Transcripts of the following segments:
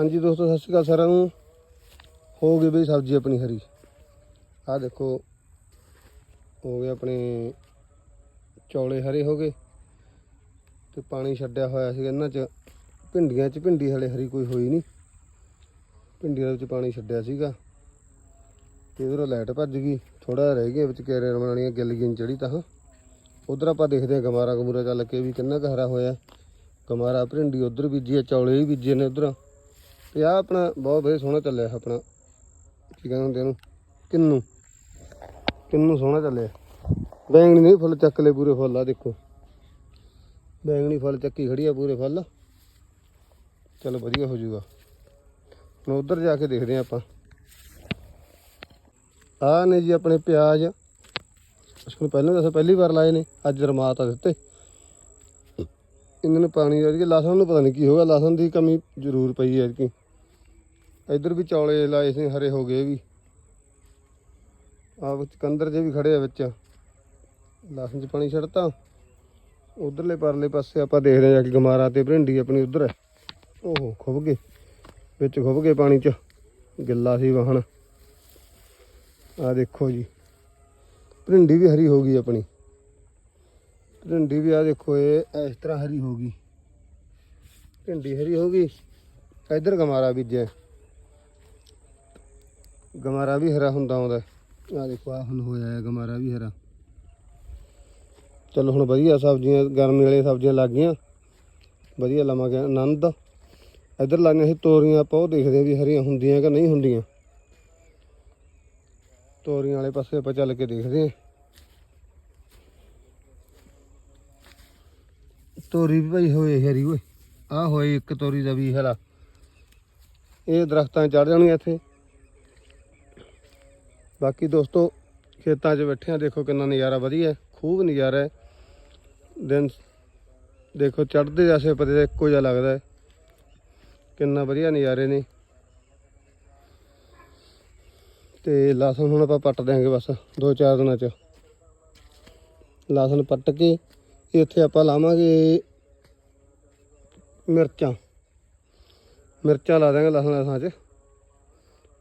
ਹਾਂਜੀ ਦੋਸਤੋ, ਸਤਿ ਸ਼੍ਰੀ ਅਕਾਲ ਸਾਰਿਆਂ ਨੂੰ। ਹੋ ਗਈ ਬਈ ਸਬਜ਼ੀ ਆਪਣੀ ਹਰੀ। ਆਹ ਦੇਖੋ, ਹੋ ਗਏ ਆਪਣੇ ਚੌਲੇ ਹਰੇ ਹੋ ਗਏ ਤੇ ਪਾਣੀ ਛੱਡਿਆ ਹੋਇਆ ਸੀ ਇਹਨਾਂ 'ਚ। ਭਿੰਡੀਆਂ 'ਚ ਭਿੰਡੀ ਹਲੇ ਹਰੀ ਕੋਈ ਹੋਈ ਨਹੀਂ। ਭਿੰਡੀਆਂ ਦੇ ਵਿੱਚ ਪਾਣੀ ਛੱਡਿਆ ਸੀਗਾ। ਤੇ ਉਧਰੋਂ ਲਾਈਟ ਭੱਜ ਗਈ। ਥੋੜਾ ਰਹਿ ਗਿਆ ਵਿੱਚ ਕੈਰੀਅਰ ਬਣਾਉਣੀਆਂ ਗਿੱਲ ਗਿੰਨ ਚੜੀ ਤਾਂ। ਉਧਰ ਆਪਾਂ ਦੇਖਦੇ ਹਾਂ ਗਮਾਰਾ ਗਮੂਰਾ ਚੱਲ ਕੇ ਵੀ ਕਿੰਨਾ ਕੁ ਹਰਾ ਹੋਇਆ। ਗਮਾਰਾ ਭਿੰਡੀ ਉਧਰ ਬੀਜੀ ਆ, ਚੌਲੇ ਵੀ ਬੀਜੇ ਨੇ ਉਧਰ। ਤੇ ਆ ਆਪਣਾ ਬਹੁਤ ਵਧੀਆ ਸੋਹਣਾ ਚੱਲਿਆ ਆਪਣਾ। ਕੀ ਕਹਿੰਦੇ ਹੁੰਦੇ ਇਹਨੂੰ? ਕਿੰਨੂ। ਕਿੰਨੂ ਸੋਹਣਾ ਚੱਲਿਆ। ਬੈਂਗਣੀ ਨਹੀਂ ਫੁੱਲ ਚੱਕ ਲੈ ਪੂਰੇ ਫੁੱਲ ਆ ਦੇਖੋ। ਬੈਂਗਣੀ ਫੁੱਲ ਚੱਕੀ ਖੜੀ ਆ ਪੂਰੇ ਫੁੱਲ। ਚਲੋ ਵਧੀਆ ਹੋ ਜਾਊਗਾ। ਹੁਣ ਉਧਰ ਜਾ ਕੇ ਦੇਖਦੇ ਆ ਆਪਾਂ। ਆ ਨੇ ਜੀ ਆਪਣੇ ਪਿਆਜ਼। ਅਸੀਂ ਪਹਿਲਾਂ ਦੱਸਿਆ ਪਹਿਲੀ ਵਾਰ ਲਾਏ ਨੇ। ਅੱਜ ਰਮਾਤ ਆ ਦਿੱਤੇ। ਇਹਨਾਂ ਨੂੰ ਪਾਣੀ ਦੇ ਲਸਣ ਨੂੰ ਪਤਾ ਨਹੀਂ ਕੀ ਹੋਗਾ ਲਸਣ ਦੀ ਕਮੀ ਜ਼ਰੂਰ ਪਈ ਹੈ ਕਿ ਇੱਧਰ ਵੀ ਚੌਲੇ ਲਾਏ ਸੀ, ਹਰੇ ਹੋ ਗਏ ਵੀ। ਆ ਵਿੱਚ ਕੰਦਰ ਜੇ ਵੀ ਖੜੇ ਆ ਵਿੱਚ। ਲਸਣ 'ਚ ਪਾਣੀ ਛੱਡਤਾ। ਉਧਰਲੇ ਪਰਲੇ ਪਾਸੇ ਆਪਾਂ ਦੇਖਦੇ ਹਾਂ ਜਾ ਕੇ ਗਮਾਰਾ ਤੇ ਭਿੰਡੀ ਆਪਣੀ ਉਧਰ ਹੈ। ਓਹੋ ਖੁੱਭ ਗਏ। ਵਿੱਚ ਖੁੱਭ ਗਏ ਪਾਣੀ 'ਚ। ਗਿੱਲਾ ਸੀ ਵਾਹਣ। ਆ ਦੇਖੋ ਜੀ। ਭਿੰਡੀ ਵੀ ਹਰੀ ਹੋ ਗਈ ਆਪਣੀ। ਭਿੰਡੀ ਵੀ ਆ ਦੇਖੋ ਇਹ ਇਸ ਤਰ੍ਹਾਂ ਹਰੀ ਹੋ ਗਈ। ਭਿੰਡੀ ਹਰੀ ਹੋ ਗਈ। ਇਧਰ ਗਮਾਰਾ ਬੀਜਿਆ। ਗਮਾਰਾ ਵੀ ਹਰਾ ਹੁੰਦਾ ਆਉਂਦਾ ਆ ਦੇਖੋ ਆ ਹੁਣ ਹੋਇਆ ਹੈ ਗਮਾਰਾ ਵੀ ਹਰਾ। ਚਲੋ ਹੁਣ ਵਧੀਆ ਸਬਜ਼ੀਆਂ, ਗਰਮੀ ਵਾਲੀਆਂ ਸਬਜ਼ੀਆਂ ਲੱਗ ਗਈਆਂ। ਵਧੀਆ ਲਵਾਂਗੇ ਆਨੰਦ। ਇਧਰ ਲਾਈਆਂ ਸੀ ਤੋਰੀਆਂ, ਆਪਾਂ ਉਹ ਦੇਖਦੇ ਹਾਂ ਵੀ ਹਰੀਆਂ ਹੁੰਦੀਆਂ ਕਿ ਨਹੀਂ ਹੁੰਦੀਆਂ। ਤੋਰੀਆਂ ਵਾਲੇ ਪਾਸੇ ਆਪਾਂ ਚੱਲ ਕੇ ਦੇਖਦੇ ਹਾਂ। ਤੋਰੀ ਵੀ ਭਾਈ ਹੋਏ ਹਰੀ, ਓਏ। ਆ ਹੋਏ ਇੱਕ ਤੋਰੀ ਦਾ ਵੀ ਹਰਾ। ਇਹ ਦਰਖਤਾਂ ਚੜ ਜਾਣਗੇ ਇੱਥੇ। ਬਾਕੀ ਦੋਸਤੋ, ਖੇਤਾਂ 'ਚ ਬੈਠੇ ਆ, ਦੇਖੋ ਕਿੰਨਾ ਨਜ਼ਾਰਾ ਵਧੀਆ ਖੂਬ ਨਜ਼ਾਰਾ ਹੈ। ਦਿਨ ਦੇਖੋ, ਚੜ੍ਹਦੇ ਜਾਸੇ ਪਤੇ ਇੱਕੋ ਜਿਹਾ ਲੱਗਦਾ ਹੈ। ਕਿੰਨਾ ਵਧੀਆ ਨਜ਼ਾਰੇ ਨੇ। ਤੇ ਲਸਣ ਹੁਣ ਆਪਾਂ ਪੱਟ ਦਿਆਂਗੇ ਬਸ, ਦੋ ਚਾਰ ਦਿਨਾਂ 'ਚ। ਲਸਣ ਪੱਟ ਕੇ, ਇੱਥੇ ਆਪਾਂ ਲਾਵਾਂਗੇ ਮਿਰਚਾਂ। ਮਿਰਚਾਂ ਲਾ ਦਾਂਗੇ ਲਸਣ ਲਸਾਂ 'ਚ।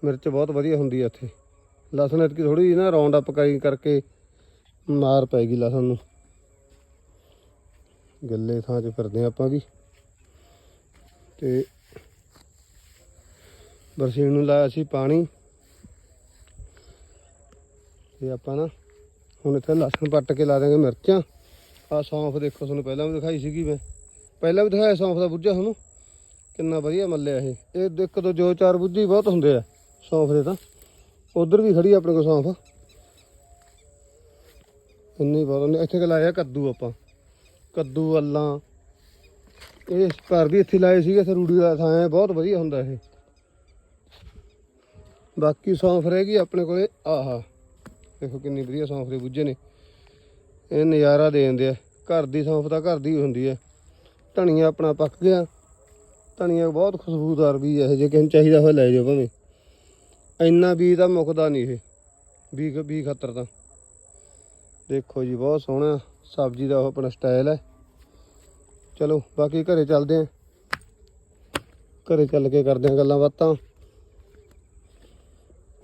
ਮਿਰਚ ਬਹੁਤ ਵਧੀਆ ਹੁੰਦੀ ਹੈ ਇੱਥੇ। ਲਸਣ ਇਤਕੀ ਥੋੜੀ ਜਿਹੀ ਨਾ ਰਾਉਂਡ ਅਪ ਕਰੀ ਕਰਕੇ ਮਾਰ ਪੈਗੀ ਲਸਣ ਨੂੰ। ਗੱਲੇ ਥਾਂ 'ਚ ਫਿਰਦੇ ਹਾਂ ਆਪਾਂ ਵੀ। ਤੇ ਬਰਸੀਨ ਨੂੰ ਲਾਇਆ ਸੀ ਪਾਣੀ। ਤੇ ਆਪਾਂ ਨਾ ਹੁਣ ਇੱਥੇ ਲਸਣ ਪੱਟ ਕੇ ਲਾ ਦਾਂਗੇ ਮਿਰਚਾਂ। ਆ ਸੌਂਫ ਦੇਖੋ, ਤੁਹਾਨੂੰ ਪਹਿਲਾਂ ਵੀ ਦਿਖਾਈ ਸੀਗੀ ਮੈਂ। ਪਹਿਲਾਂ ਵੀ ਦਿਖਾਇਆ ਸੌਂਫ ਦਾ ਬੁੱਝਾ ਤੁਹਾਨੂੰ? ਕਿੰਨਾ ਵਧੀਆ ਮੱਲਿਆ ਇਹ। ਇਹ ਇੱਕ ਤੋਂ ਜੋ ਚਾਰ ਬੁੱਝੇ ਬਹੁਤ ਹੁੰਦੇ ਆ ਸੌਂਫ ਦੇ ਤਾਂ। ਉਧਰ ਵੀ ਖੜੀ ਆਪਣੇ ਕੋਲ ਸੌਂਫ। ਇੰਨੀ ਬਹੁਤ ਹੁੰਦੀ ਇੱਥੇ ਕਿ ਲਾਇਆ ਕੱਦੂ ਆਪਾਂ। ਕੱਦੂ, ਅੱਲਾਂ। ਇਹ ਘਰ ਵੀ ਇੱਥੇ ਲਾਏ ਸੀਗੇ, ਇੱਥੇ ਰੂੜੀ ਦਾ ਥਾਂ ਹੈ, ਬਹੁਤ ਵਧੀਆ ਹੁੰਦਾ ਇਹ। ਬਾਕੀ ਸੌਂਫ ਰਹਿ ਗਈ ਆਪਣੇ ਕੋਲੇ। ਆਹਾ, ਦੇਖੋ ਕਿੰਨੀ ਵਧੀਆ ਸੌਂਫ ਦੇ ਬੁੱਝੇ ਨੇ। ਇਹ ਨਜ਼ਾਰਾ ਦੇ ਦਿੰਦੇ ਆ। ਘਰ ਦੀ ਸੌਂਫ ਤਾਂ ਘਰ ਦੀ ਹੁੰਦੀ ਹੈ ਧਨੀਆ ਆਪਣਾ ਪੱਕ ਗਿਆ। ਧਨੀਆ ਬਹੁਤ ਖੁਸ਼ਬੂਦਾਰ ਵੀ ਹੈ ਜੇ ਕਿਸੇ ਨੂੰ ਚਾਹੀਦਾ ਹੋਵੇ ਲੈ ਜਾਓ ਭਾਵੇਂ। ਇੰਨਾ ਬੀ ਦਾ ਮੁੱਕਦਾ ਨਹੀਂ ਇਹ, ਵੀ ਬੀ ਖਤਰ ਤਾਂ। ਦੇਖੋ ਜੀ, ਬਹੁਤ ਸੋਹਣਾ ਸਬਜ਼ੀ ਦਾ ਉਹ ਆਪਣਾ ਸਟਾਈਲ ਹੈ। ਚਲੋ, ਬਾਕੀ ਘਰੇ ਚੱਲਦੇ ਆਂ ਘਰੇ ਚੱਲ ਕੇ ਕਰਦੇ ਆਂ ਗੱਲਾਂ ਬਾਤਾਂ।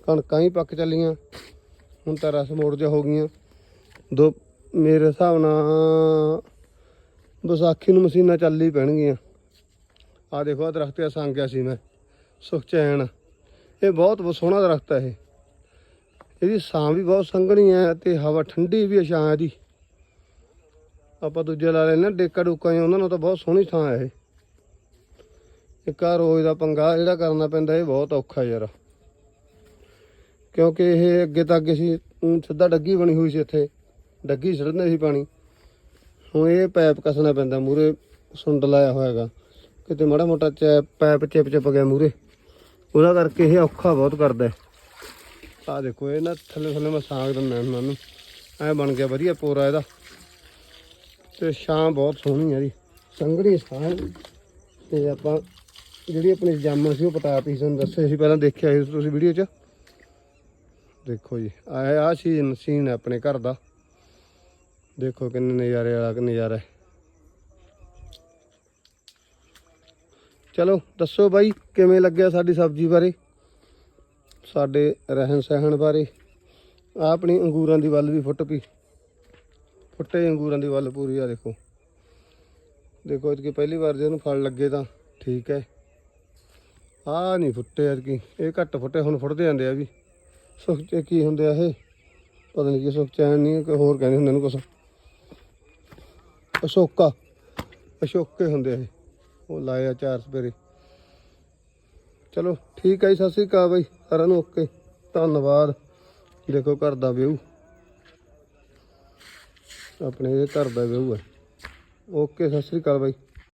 ਕਣਕਾਂ ਹੀ ਪੱਕ ਚੱਲੀਆਂ, ਹੁਣ ਤਾਂ ਰਸ ਮੋੜ ਜਾ ਹੋ ਗਈਆਂ। ਦੋ, ਮੇਰੇ ਹਿਸਾਬ ਨਾਲ ਵਿਸਾਖੀ ਨੂੰ ਮਸ਼ੀਨਾਂ ਚੱਲ ਹੀ ਪੈਣਗੀਆਂ। ਆ ਦੇਖੋ ਆ ਦਰਖਤ ਆ ਸੰਗਿਆ ਸੀ ਮੈਂ ਸੁਖਚੈਨ ਇਹ ਬਹੁਤ ਸੋਹਣਾ ਦਰਖਤ ਹੈ ਇਹ। ਇਹਦੀ ਛਾਂ ਵੀ ਬਹੁਤ ਸੰਘਣੀ ਹੈ ਤੇ ਹਵਾ ਠੰਡੀ ਵੀ ਹੈ ਛਾਂ ਦੀ ਆਪਾਂ ਦੂਜੇ ਲਾ ਲੈਣੇ ਡੇਕਾ ਡੂਕਾ ਹੀ, ਉਹਨਾਂ ਨੂੰ ਤਾਂ ਬਹੁਤ ਸੋਹਣੀ ਥਾਂ ਹੈ ਇਹ। ਇੱਕ ਆ ਰੋਜ਼ ਦਾ ਪੰਗਾ ਜਿਹੜਾ ਕਰਨਾ ਪੈਂਦਾ, ਇਹ ਬਹੁਤ ਔਖਾ ਯਾਰ। ਕਿਉਂਕਿ ਇਹ ਅੱਗੇ ਤਾਂ ਅੱਗੇ ਸੀ ਊਂ ਸਿੱਧਾ ਡੱਗੀ ਬਣੀ ਹੋਈ ਸੀ ਇੱਥੇ। ਡੱਗੀ ਸੜਦੇ ਸੀ ਪਾਣੀ। ਹੁਣ ਇਹ ਪੈਪ ਕੱਸਣਾ ਪੈਂਦਾ ਮੂਰੇ ਸੁੰਡ ਲਾਇਆ ਹੋਇਆਗਾ ਕਿਤੇ ਮਾੜਾ ਮੋਟਾ ਚੈਪ ਪੈਪ ਚਿਪ ਚਿਪ ਗਿਆ ਮੂਰੇ ਉਹਦਾ ਕਰਕੇ ਇਹ ਔਖਾ ਬਹੁਤ ਕਰਦਾ ਆ ਦੇਖੋ, ਇਹ ਨਾ ਥੱਲੇ ਥੱਲੇ ਮੈਂ ਸਾਗ ਦਿੰਦਾ ਇਹਨਾਂ ਨੂੰ। ਐ ਬਣ ਗਿਆ ਵਧੀਆ ਪੋਰਾ ਇਹਦਾ। ਤੇ ਛਾਂ ਬਹੁਤ ਸੋਹਣੀ ਹੈ ਇਹਦੀ ਸੰਘਣੀ ਛਾਂ ਹੈ। ਤੇ ਆਪਾਂ ਜਿਹੜੀ ਆਪਣੀ ਜਾਮਣ ਸੀ ਉਹ ਪਤਾ ਪਤਾਤੀ ਤੁਹਾਨੂੰ ਦੱਸਿਆ ਸੀ, ਪਹਿਲਾਂ ਦੇਖਿਆ ਸੀ ਤੁਸੀਂ ਵੀਡੀਓ 'ਚ। ਦੇਖੋ ਜੀ ਆ ਆ ਸੀ ਮਸ਼ੀਨ ਹੈ ਆਪਣੇ ਘਰ ਦਾ। ਦੇਖੋ ਕਿੰਨੇ ਨਜ਼ਾਰੇ ਵਾਲਾ ਨਜ਼ਾਰਾ ਹੈ। ਚਲੋ, ਦੱਸੋ ਬਾਈ, ਕਿਵੇਂ ਲੱਗਿਆ ਸਾਡੀ ਸਬਜ਼ੀ ਬਾਰੇ? ਸਾਡੇ ਰਹਿਣ ਸਹਿਣ ਬਾਰੇ। ਆਹ ਆਪਣੀ ਅੰਗੂਰਾਂ ਦੀ ਵੱਲ ਵੀ ਫੁੱਟ ਪਈ। ਫੁੱਟੇ ਅੰਗੂਰਾਂ ਦੀ ਵੱਲ ਪੂਰੀ ਆ ਦੇਖੋ। ਦੇਖੋ, ਇਤਕੀ ਪਹਿਲੀ ਵਾਰ ਜੇ ਉਹਨੂੰ ਫਲ ਲੱਗੇ ਤਾਂ ਠੀਕ ਹੈ। ਆਹ ਨਹੀਂ ਫੁੱਟੇ ਐਤਕੀ ਇਹ ਘੱਟ ਫੁੱਟੇ, ਹੁਣ ਫੁੱਟਦੇ ਜਾਂਦੇ ਆ ਵੀ। ਸੁੱਕ ਕੀ ਹੁੰਦੇ ਆ ਇਹ? ਪਤਾ ਨਹੀਂ ਕਿ ਸੁੱਕ ਨਹੀਂ ਕੋਈ ਹੋਰ ਕਹਿੰਦੇ ਹੁੰਦੇ ਨੇ ਕੁਛ। ਅਸ਼ੋਕਾ, ਅਸ਼ੋਕੇ ਹੁੰਦੇ ਆ ਇਹ। ਉਹ ਲਾਇਆ ਚਾਰ ਸਵੇਰੇ। ਚਲੋ, ਠੀਕ ਹੈ ਜੀ, ਸਤਿ ਸ੍ਰੀ ਅਕਾਲ ਬਾਈ, ਸਾਰਿਆਂ ਨੂੰ ਓਕੇ। ਧੰਨਵਾਦ। ਦੇਖੋ, ਘਰ ਦਾ ਵਿਊ। ਆਪਣੇ ਇਹ ਘਰ ਦਾ ਵਿਊ ਹੈ ਓਕੇ, ਸਤਿ ਸ੍ਰੀ ਅਕਾਲ ਬਾਈ।